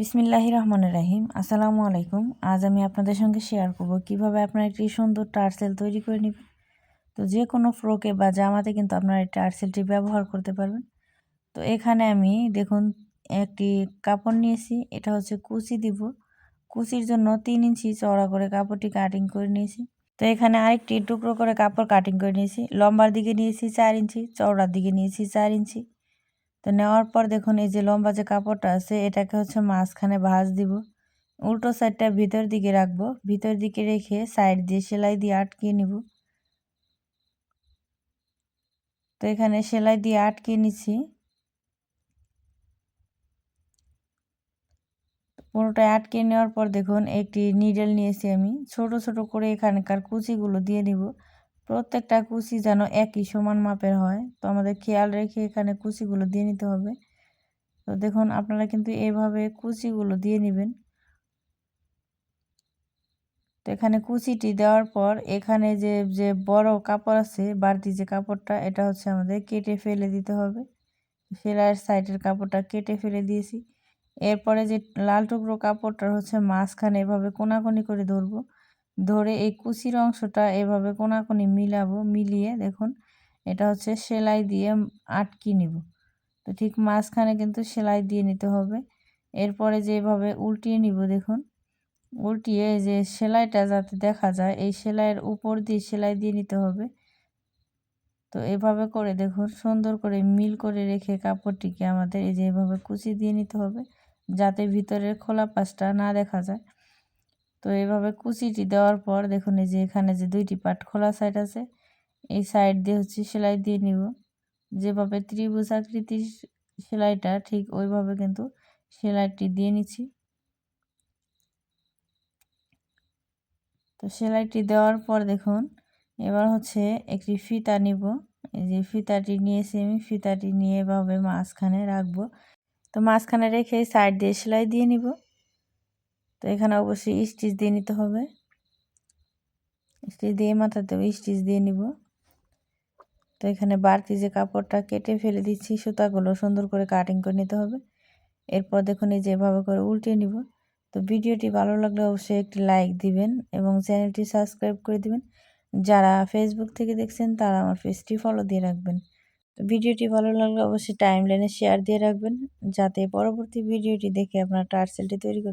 বিসমিল্লাহ রহমান রাহিম। আসসালামু আলাইকুম। আজ আমি আপনাদের সঙ্গে শেয়ার করব কীভাবে আপনারা একটি সুন্দর টার্সেল তৈরি করে নেবেন। তো যে কোনো ফ্রকে বা জামাতে কিন্তু আপনারা এই টার্সেলটি ব্যবহার করতে পারবেন। তো এখানে আমি দেখুন একটি কাপড় নিয়েছি, এটা হচ্ছে কুচি দিব। কুচির জন্য তিন ইঞ্চি চওড়া করে কাপড়টি কাটিং করে নিয়েছি। তো এখানে আরেকটি টুকরো করে কাপড় কাটিং করে নিয়েছি। লম্বার দিকে নিয়েছি চার ইঞ্চি, চওড়ার দিকে নিয়েছি চার ইঞ্চি। তো নেওয়ার পর দেখুন, এই যে লম্বা যে কাপড়টা আছে, এটাকে হচ্ছে মাঝখানে ভাঁজ দিব। উল্টো সাইডটা ভিতর দিকে রাখব। ভিতর দিকে রেখে সাইড দিয়ে সেলাই দিয়ে আটকে নিব। তো এখানে সেলাই দিয়ে আটকে নিছি পুরোটা আটকে নেওয়ার পর দেখুন, একটি নিডেল নিয়েছি আমি। ছোট ছোট করে এখানকার কুচিগুলো দিয়ে দিব। প্রত্যেকটা কুচি যেন একই সমান মাপের হয়। তো আমাদের খেয়াল রেখে এখানে কুচিগুলো দিয়ে নিতে হবে। তো দেখুন, আপনারা কিন্তু এভাবে কুচিগুলো দিয়ে নেবেন। তো এখানে কুচিটি দেওয়ার পর এখানে যে যে বড় কাপড় আছে, বাড়তি যে কাপড়টা, এটা হচ্ছে আমাদের কেটে ফেলে দিতে হবে। সেলাইয়ের সাইডের কাপড়টা কেটে ফেলে দিয়েছি। এরপরে যে লাল টুকরো কাপড়টা হচ্ছে মাঝখানে এভাবে কোনাকুনি করে ধরবো। ধরে এই কুচির অংশটা এভাবে কোনাকুনি মিলাবো, মিলিয়ে দেখুন, এটা হচ্ছে সেলাই দিয়ে আটকি নিব। তো ঠিক মাঝখানে কিন্তু সেলাই দিয়ে নিতে হবে। এরপরে যে এভাবে উল্টিয়ে নিব দেখুন, উল্টিয়ে যে সেলাইটা যাতে দেখা যায়, এই সেলাইয়ের উপর দিয়ে সেলাই দিয়ে নিতে হবে। তো এভাবে করে দেখুন, সুন্দর করে মিল করে রেখে কাপড়টিকে আমাদের এই যে এভাবে কুচি দিয়ে নিতে হবে, যাতে ভিতরের খোলা পাশটা না দেখা যায়। তো এভাবে কুচিটি দেওয়ার পর দেখুন এই যে এখানে যে দুইটি পাট খোলা সাইড আছে, এই সাইড দিয়ে হচ্ছে সেলাই দিয়ে নিব। যেভাবে ত্রিভুজ আকৃতির সেলাইটা ঠিক ওইভাবে কিন্তু সেলাইটি দিয়ে নিচ্ছি। তো সেলাইটি দেওয়ার পর দেখুন এবার হচ্ছে একটি ফিতা নিব। এই যে ফিতাটি নিয়েছি আমি, ফিতাটি নিয়ে এভাবে মাঝখানে রাখব। তো মাঝখানে রেখে সাইড দিয়ে সেলাই দিয়ে নিব। তো এখানে অবশ্যই স্টিচ দিয়ে নিতে হবে। স্টিচ দিয়ে মাথাতেও স্টিচ দিয়ে নিব। তো এখানে বাড়তি যে কাপড়টা কেটে ফেলে দিচ্ছি, সুতাগুলো সুন্দর করে কাটিং করে নিতে হবে। এরপর দেখুন এই যেভাবে করে উল্টে নিব। তো ভিডিওটি ভালো লাগলে অবশ্যই একটি লাইক দিবেন এবং চ্যানেলটি সাবস্ক্রাইব করে দিবেন। যারা ফেসবুক থেকে দেখছেন, তারা আমার পেজটি ফলো দিয়ে রাখবেন। তো ভিডিওটি ভালো লাগলে অবশ্যই টাইম লাইনে শেয়ার দিয়ে রাখবেন, যাতে পরবর্তী ভিডিওটি দেখে আপনার টার্সেলটি তৈরি করতে